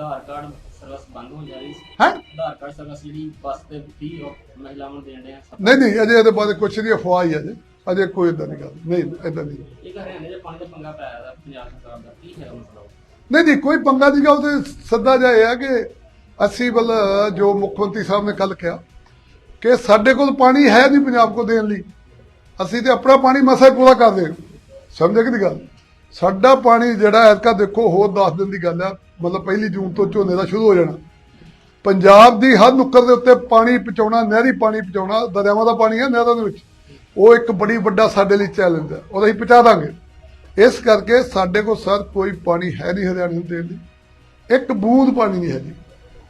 ਆਧਾਰ card service ਬੰਦ ਹੋ ਜਾਣੀ ਹੈ? ਆਧਾਰ ਕਾਰਡ ਸਰਵਿਸ ਜਿਹੜੀ ਬੱਸ ਤੇ ਫ੍ਰੀ ਮਹਿਲਾਵਾਂ ਨੂੰ ਦੇਣ ਦੇ ਆ। ਨਹੀਂ ਨਹੀਂ ਅਜੇ ਇਹਦੇ ਬਾਰੇ ਕੁਛ ਨਹੀਂ ਅਫਵਾਹ ਹੀ ਹੈ ਅਜੇ ਅਜੇ ਕੋਈ ਇਦਾਂ ਨਹੀਂ ਗੱਲ ਨਹੀਂ। ਇਦਾਂ ਨਹੀਂ। ਇੱਕ ਹਰਿਆਣੇ ਦੇ ਪਾਣੀ ਦਾ ਪੰਗਾ ਪਾਇਆ ਦਾ ਪੰਜਾਬ ਸਰਕਾਰ ਦਾ। ਕੀ ਹੈ ਮਸਲਾ? ਨਹੀਂ ਨਹੀਂ ਕੋਈ ਪੰਗਾ ਦੀ ਗੱਲ ਤੇ ਸੱਦਾ ਜਿਹਾ ਇਹ ਹੈ ਕਿ ਅਸੀਂ ਵੱਲ ਜੋ ਮੁੱਖ ਮੰਤਰੀ ਸਾਹਿਬ ਨੇ ਕੱਲ ਕਿਹਾ ਕਿ ਸਾਡੇ ਕੋਲ ਪਾਣੀ ਹੈ ਨਹੀਂ ਪੰਜਾਬ ਕੋ ਦੇਣ ਲਈ। ਅਸੀਂ ਤੇ ਆਪਣਾ ਪਾਣੀ ਮਸਾ ਪੂਰਾ ਕਰਦੇ ਸਮਝੇ ਕਿ ਦੀ ਗੱਲ? ਸਾਡਾ ਪਾਣੀ ਜਿਹੜਾ ਐਤਕਾ ਦੇਖੋ, ਹੋਰ 10 ਦਿਨ ਦੀ ਗੱਲ ਆ। ਮਤਲਬ ਪਹਿਲੀ ਜੂਨ ਤੋਂ ਝੋਨੇ ਦਾ ਸ਼ੁਰੂ ਹੋ ਜਾਣਾ। ਪੰਜਾਬ ਦੀ ਹਰ ਨੁੱਕਰ ਦੇ ਉੱਤੇ ਪਾਣੀ ਪਹੁੰਚਾਉਣਾ, ਨਹਿਰੀ ਪਾਣੀ ਪਹੁੰਚਾਉਣਾ, ਦਰਿਆਵਾਂ ਦਾ ਪਾਣੀ ਹੈ ਨਹਿਰਾਂ ਦੇ ਵਿੱਚ। ਉਹ ਇੱਕ ਬੜੀ ਵੱਡਾ ਸਾਡੇ ਲਈ ਚੈਲੰਜ ਹੈ ਉਹਦਾ ਅਸੀਂ ਪਹੁੰਚਾ ਦਾਂਗੇ। ਇਸ ਕਰਕੇ ਸਾਡੇ ਕੋਲ ਸਰ ਕੋਈ ਪਾਣੀ ਹੈ ਨਹੀਂ ਹਰਿਆਣੇ ਨੂੰ ਦੇਣ ਲਈ ਇੱਕ ਬੂੰਦ ਪਾਣੀ ਨਹੀਂ ਹੈ ਜੀ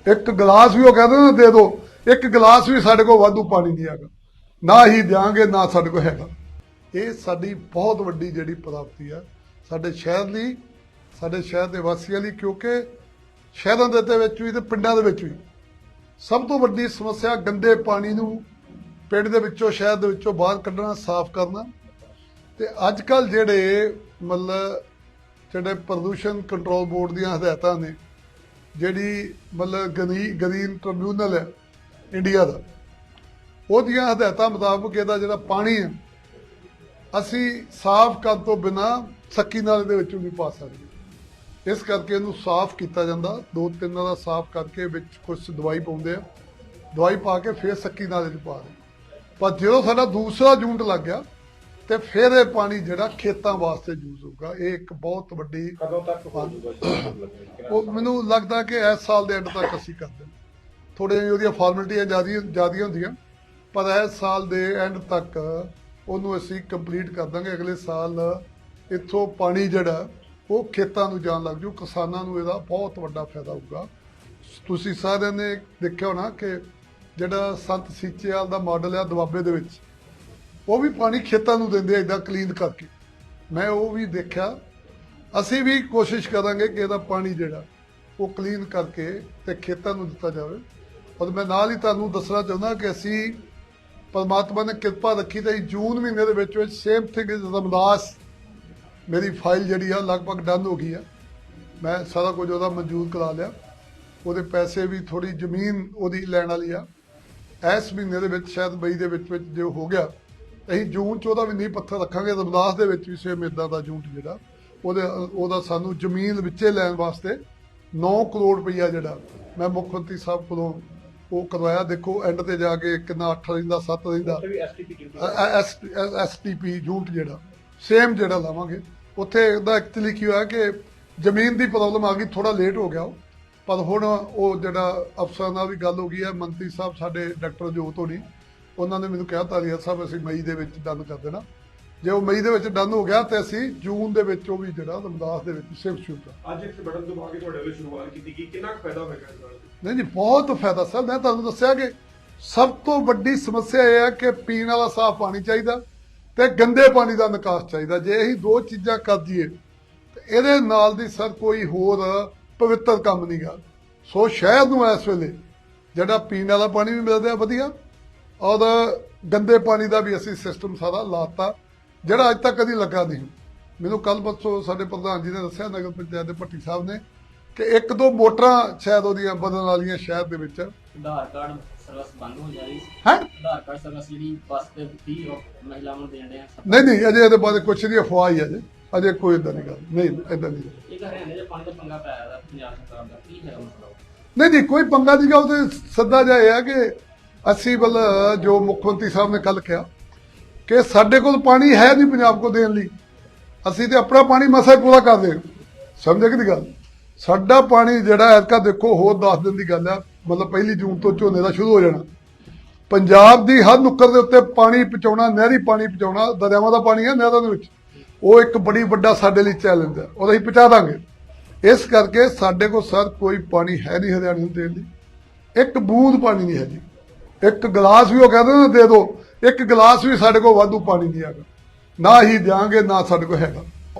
ਇੱਕ ਗਲਾਸ ਵੀ ਉਹ ਕਹਿੰਦੇ ਨਾ ਦੇ ਦਿਓ ਇੱਕ ਗਲਾਸ ਵੀ ਸਾਡੇ ਕੋਲ ਵਾਧੂ ਪਾਣੀ ਨਹੀਂ ਹੈਗਾ। ਨਾ ਹੀ ਦਿਆਂਗੇ, ਨਾ ਸਾਡੇ ਕੋਲ ਹੈਗਾ। ਇਹ ਸਾਡੀ ਬਹੁਤ ਵੱਡੀ ਜਿਹੜੀ ਪ੍ਰਾਪਤੀ ਆ। ਸਾਡੇ ਸ਼ਹਿਰ ਲਈ ਸਾਡੇ ਸ਼ਹਿਰ ਦੇ ਵਾਸੀਆਂ ਲਈ ਕਿਉਂਕਿ ਸ਼ਹਿਰਾਂ ਦੇ ਵਿੱਚ ਵੀ ਤੇ ਪਿੰਡਾਂ ਦੇ ਵਿੱਚ ਵੀ ਸਭ ਤੋਂ ਵੱਡੀ ਸਮੱਸਿਆ ਗੰਦੇ ਪਾਣੀ ਨੂੰ ਪਿੰਡ ਦੇ ਵਿੱਚੋਂ, ਸ਼ਹਿਰ ਦੇ ਵਿੱਚੋਂ ਬਾਹਰ ਕੱਢਣਾ, ਸਾਫ਼ ਕਰਨਾ। ਤੇ ਅੱਜ ਕੱਲ ਜਿਹੜੇ ਮਤਲਬ ਜਿਹੜੇ ਪ੍ਰਦੂਸ਼ਣ ਕੰਟਰੋਲ ਬੋਰਡ ਦੀਆਂ ਹਦਾਇਤਾਂ ਨੇ, ਜਿਹੜੀ ਮਤਲਬ ਗਨੀ, ਗਰੀਨ ਟ੍ਰਿਬਿਊਨਲ ਹੈ ਇੰਡੀਆ ਦਾ, ਉਹਦੀਆਂ ਹਦਾਇਤਾਂ ਮੁਤਾਬਕ ਇਹਦਾ ਜਿਹੜਾ ਪਾਣੀ ਹੈ, ਅਸੀਂ ਸਾਫ਼ ਕਰਨ ਤੋਂ ਬਿਨਾ ਸੱਕੀ ਨਾਲੇ ਦੇ ਵਿੱਚ ਵੀ ਨਹੀਂ ਪਾ ਸਕਦੇ। ਇਸ ਕਰਕੇ ਇਹਨੂੰ ਸਾਫ਼ ਕੀਤਾ ਜਾਂਦਾ। ਦੋ ਤਿੰਨ ਦਾ ਸਾਫ਼ ਕਰਕੇ ਵਿੱਚ ਕੁਝ ਦਵਾਈ ਪਾਉਂਦੇ ਆ। ਦਵਾਈ ਪਾ ਕੇ ਫਿਰ ਸੱਕੀ ਨਾਲੇ 'ਚ ਪਾ ਦੇ ਪਰ ਜਦੋਂ ਸਾਡਾ ਦੂਸਰਾ ਯੂਨਿਟ ਲੱਗ ਗਿਆ ਤੇ ਫਿਰ ਇਹ ਪਾਣੀ ਜਿਹੜਾ ਖੇਤਾਂ ਵਾਸਤੇ ਯੂਜ਼ ਹੋਊਗਾ ਇਹ ਇੱਕ ਬਹੁਤ ਵੱਡੀ ਕਦੋਂ ਤੱਕ ਹੋ ਜਾਊਗਾ ਜੀ? ਉਹ ਮੈਨੂੰ ਲੱਗਦਾ ਕਿ ਇਸ ਸਾਲ ਦੇ ਐਂਡ ਤੱਕ ਅਸੀਂ ਕਰ ਦੇਣਾ ਥੋੜੇ ਜਿਹੀ ਉਹਦੀਆਂ ਫਾਰਮੈਲਿਟੀਆਂ ਜ਼ਿਆਦੀਆਂ ਜ਼ਿਆਦੀਆਂ ਹੁੰਦੀਆਂ ਪਰ ਇਸ ਸਾਲ ਦੇ ਐਂਡ ਤੱਕ ਉਹਨੂੰ ਅਸੀਂ ਕੰਪਲੀਟ ਕਰ ਦਾਂਗੇ। ਅਗਲੇ ਸਾਲ ਇੱਥੋਂ ਪਾਣੀ ਜਿਹੜਾ, ਉਹ ਖੇਤਾਂ ਨੂੰ ਜਾਣ ਲੱਗ ਜੂ, ਕਿਸਾਨਾਂ ਨੂੰ ਇਹਦਾ ਬਹੁਤ ਵੱਡਾ ਫਾਇਦਾ ਹੋਊਗਾ। ਤੁਸੀਂ ਸਾਰਿਆਂ ਨੇ ਦੇਖਿਆ ਹੋਣਾ ਕਿ ਜਿਹੜਾ ਸੰਤ ਸੀਚੇਵਾਲ ਦਾ ਮਾਡਲ ਆ ਦੁਆਬੇ ਦੇ ਵਿੱਚ, ਉਹ ਵੀ ਪਾਣੀ ਖੇਤਾਂ ਨੂੰ ਦਿੰਦੇ ਆ ਕਲੀਨ ਕਰਕੇ। ਮੈਂ ਉਹ ਵੀ ਦੇਖਿਆ। ਅਸੀਂ ਵੀ ਕੋਸ਼ਿਸ਼ ਕਰਾਂਗੇ ਕਿ ਇਹਦਾ ਪਾਣੀ ਜਿਹੜਾ, ਉਹ ਕਲੀਨ ਕਰਕੇ ਤੇ ਖੇਤਾਂ ਨੂੰ ਦਿੱਤਾ ਜਾਵੇ। ਔਰ ਮੈਂ ਨਾਲ ਹੀ ਤੁਹਾਨੂੰ ਦੱਸਣਾ ਚਾਹੁੰਦਾ ਕਿ ਅਸੀਂ ਪਰਮਾਤਮਾ ਨੇ ਕਿਰਪਾ ਰੱਖੀ ਤਾਂ ਜੂਨ ਮਹੀਨੇ ਦੇ ਵਿੱਚ ਵਿੱਚ ਸੇਮ ਥਿੰਗ ਇਜ਼ ਰਮਦਾਸ ਮੇਰੀ ਫਾਈਲ ਜਿਹੜੀ ਆ ਲਗਭਗ ਡਨ ਹੋ ਗਈ ਆ। ਮੈਂ ਸਾਰਾ ਕੁਝ ਉਹਦਾ ਮਨਜ਼ੂਰ ਕਰਾ ਲਿਆ। ਉਹਦੇ ਪੈਸੇ ਵੀ ਥੋੜੀ ਜ਼ਮੀਨ ਉਹਦੀ ਲੈਣ ਵਾਲੀ ਆ। ਇਸ ਮਹੀਨੇ ਦੇ ਵਿੱਚ ਸ਼ਾਇਦ ਮਈ ਦੇ ਵਿੱਚ ਵਿੱਚ ਜੋ ਹੋ ਗਿਆ ਅਸੀਂ ਜੂਨ ਚ ਉਹਦਾ ਵੀ ਨੀਂਹ ਪੱਥਰ ਰੱਖਾਂਗੇ। ਰਮਦਾਸ ਦੇ ਵਿੱਚ ਵੀ ਸੇਮ ਇਦਾਂ ਦਾ ਜੂਨ ਜਿਹੜਾ ਉਹਦੇ ਉਹਦਾ ਸਾਨੂੰ ਜ਼ਮੀਨ ਵਿੱਚੇ ਲੈਣ ਵਾਸਤੇ 9 ਕਰੋੜ ਰੁਪਈਆ ਜਿਹੜਾ ਮੈਂ ਮੁੱਖ ਮੰਤਰੀ ਸਾਹਿਬ ਕੋਲੋਂ ਉਹ ਕਰਵਾਇਆ। ਦੇਖੋ ਐਂਡ ਤੇ ਜਾ ਕੇ ਕਿੰਨਾ 8 ਰਹਿੰਦਾ 7 ਰਹਿੰਦਾ। ਐਸਟੀਪੀ ਯੂਨਿਟ ਜਿਹੜਾ ਸੇਮ ਜਿਹੜਾ ਲਾਵਾਂਗੇ। ਉੱਥੇ ਇਹਦਾ ਐਕਚੁਅਲੀ ਕੀ ਹੋਇਆ ਕਿ ਜ਼ਮੀਨ ਦੀ ਪ੍ਰੋਬਲਮ ਆ ਗਈ ਥੋੜਾ ਲੇਟ ਹੋ ਗਿਆ ਉਹ। ਪਰ ਹੁਣ ਉਹ ਜਿਹੜਾ ਅਫਸਰਾਂ ਨਾਲ ਵੀ ਗੱਲ ਹੋ ਗਈ ਹੈ ਮੰਤਰੀ ਸਾਹਿਬ ਸਾਡੇ ਡਾਕਟਰ ਜੋਤ ਹੋਣੀ ਉਹਨਾਂ ਨੇ ਮੈਨੂੰ ਕਿਹਾ ਤਾਰੀਆ ਸਾਹਿਬ ਅਸੀਂ ਮਈ ਦੇ ਵਿੱਚ ਡਨ ਕਰ ਦੇਣਾ। ਜੇ ਉਹ ਮਈ ਦੇ ਵਿੱਚ ਡਨ ਹੋ ਗਿਆ ਤੇ ਅਸੀਂ ਜੂਨ ਦੇ ਵਿੱਚ ਉਹ ਵੀ ਜਿਹੜਾ ਰਮਦਾਸ ਦੇ ਵਿੱਚ ਸਿਫਟ ਸ਼ੁਰੂ ਕਰ ਅੱਜ ਇੱਥੇ ਬਟਨ ਦਬਾ ਕੇ ਤੁਹਾਡੇ ਵੱਲੋਂ ਸ਼ੁਰੂਆਤ ਕੀਤੀ ਗਈ। ਕਿੰਨਾ ਕੁ ਫਾਇਦਾ ਹੋਏਗਾ ਇਸ ਨਾਲ? ਨਹੀਂ ਜੀ ਬਹੁਤ ਫਾਇਦਾ। ਸਰ ਮੈਂ ਤੁਹਾਨੂੰ ਦੱਸਿਆ ਕਿ ਸਭ ਤੋਂ ਵੱਡੀ ਸਮੱਸਿਆ ਇਹ ਹੈ ਕਿ ਪੀਣ ਵਾਲਾ ਸਾਫ਼ ਪਾਣੀ ਚਾਹੀਦਾ। ਤੇ ਗੰਦੇ ਪਾਣੀ ਦਾ ਨਿਕਾਸ ਚਾਹੀਦਾ। ਜੇ ਅਸੀਂ ਦੋ ਚੀਜ਼ਾਂ ਕਰ ਦਈਏ, ਤੇ ਇਹਦੇ ਨਾਲ ਦੀ ਸਰ ਕੋਈ ਹੋਰ ਪਵਿੱਤਰ ਕੰਮ ਨਹੀਂ ਗਾ। ਸੋ ਸ਼ਹਿਰ ਨੂੰ ਇਸ ਵੇਲੇ ਜਿਹੜਾ ਪੀਣ ਵਾਲਾ ਪਾਣੀ ਵੀ ਮਿਲਦਾ ਵਧੀਆ, ਔਰ ਗੰਦੇ ਪਾਣੀ ਦਾ ਵੀ ਅਸੀਂ ਸਿਸਟਮ ਸਾਰਾ ਲਾਤਾ, ਜਿਹੜਾ ਅੱਜ ਤੱਕ ਕਦੀ ਲੱਗਾ ਨਹੀਂ। ਮੈਨੂੰ ਕੱਲ ਪਰਸੋਂ ਸਾਡੇ ਪ੍ਰਧਾਨ ਜੀ ਨੇ ਦੱਸਿਆ, ਨਗਰ ਪੰਚਾਇਤ ਦੇ ਭੱਟੀ ਸਾਹਿਬ ਨੇ, ਕਿ ਇੱਕ ਦੋ ਮੋਟਰਾਂ ਸ਼ਾਇਦ ਉਹਦੀਆਂ ਬਦਲਣ ਵਾਲੀਆਂ ਸ਼ਹਿਰ ਦੇ ਵਿੱਚ ਆਧਾਰ ਕਾਰਡ ਸਰਵਿਸ ਬੰਦ ਹੋ ਜਾਣੀ ਹੈ? ਆਧਾਰ ਕਾਰਡ ਸਰਵਿਸ ਜਿਹੜੀ ਬੱਸ ਤੇ ਫ੍ਰੀ ਮਹਿਲਾਵਾਂ ਨੂੰ ਦੇਣ ਦੇ ਆ ਨਹੀਂ ਨਹੀਂ ਅਜੇ ਇਹਦੇ ਬਾਰੇ ਕੁਛ ਨਹੀਂ ਅਫਵਾਹ ਹੀ ਹੈ ਅਜੇ ਅਜੇ ਕੋਈ ਇਦਾਂ ਨਹੀਂ ਗੱਲ ਨਹੀਂ ਇਦਾਂ ਨਹੀਂ ਇੱਕ ਹਰਿਆਣੇ ਦੇ ਪਾਣੀ ਦਾ ਪੰਗਾ ਪਾਇਆ ਦਾ ਪੰਜਾਬ ਸਰਕਾਰ ਦਾ। ਕੀ ਹੈ ਮਸਲਾ ਉਹ? ਨਹੀਂ ਨਹੀਂ ਕੋਈ ਪੰਗਾ ਦੀ ਗੱਲ ਤੇ ਸੱਦਾ ਜਿਹਾ ਇਹ ਹੈ ਕਿ ਅਸੀਂ ਵੱਲ ਜੋ ਮੁੱਖ ਮੰਤਰੀ ਸਾਹਿਬ ਨੇ ਕੱਲ ਕਿਹਾ ਕਿ ਸਾਡੇ ਕੋਲ ਪਾਣੀ ਹੈ ਨਹੀਂ ਪੰਜਾਬ ਕੋ ਦੇਣ ਲਈ। ਅਸੀਂ ਤੇ ਆਪਣਾ ਪਾਣੀ ਮਸਾ ਪੂਰਾ ਕਰਦੇ ਸਮਝੇ ਕਿ ਦੀ ਗੱਲ? ਸਾਡਾ ਪਾਣੀ ਜਿਹੜਾ ਐਤਕਾ ਦੇਖੋ ਹੋਰ 10 ਦਿਨ ਦੀ ਗੱਲ ਆ। ਮਤਲਬ ਪਹਿਲੀ ਜੂਨ ਤੋਂ ਝੋਨੇ ਦਾ ਸ਼ੁਰੂ ਹੋ ਜਾਣਾ। ਪੰਜਾਬ ਦੀ ਹਰ ਨੁੱਕਰ ਦੇ ਉੱਤੇ ਪਾਣੀ ਪਹੁੰਚਾਉਣਾ, ਨਹਿਰੀ ਪਾਣੀ ਪਹੁੰਚਾਉਣਾ, ਦਰਿਆਵਾਂ ਦਾ ਪਾਣੀ ਹੈ ਨਹਿਰਾਂ ਦੇ ਵਿੱਚ। ਉਹ ਇੱਕ ਬੜੀ ਵੱਡਾ ਸਾਡੇ ਲਈ ਚੈਲੰਜ ਹੈ, ਉਹਦਾ ਅਸੀਂ ਪਹੁੰਚਾ ਦਾਂਗੇ। ਇਸ ਕਰਕੇ ਸਾਡੇ ਕੋਲ ਸਰ ਕੋਈ ਪਾਣੀ ਹੈ ਨਹੀਂ ਹਰਿਆਣੇ ਨੂੰ ਦੇਣ ਲਈ ਇੱਕ ਬੂੰਦ ਪਾਣੀ ਨਹੀਂ ਹੈ ਜੀ ਇੱਕ ਗਲਾਸ ਵੀ ਉਹ ਕਹਿੰਦੇ ਨਾ ਦੇ ਦਿਓ ਇੱਕ ਗਲਾਸ ਵੀ ਸਾਡੇ ਕੋਲ ਵਾਧੂ ਪਾਣੀ ਨਹੀਂ ਹੈਗਾ। ਨਾ ਹੀ ਦਿਆਂਗੇ, ਨਾ ਸਾਡੇ ਕੋਲ ਹੈਗਾ।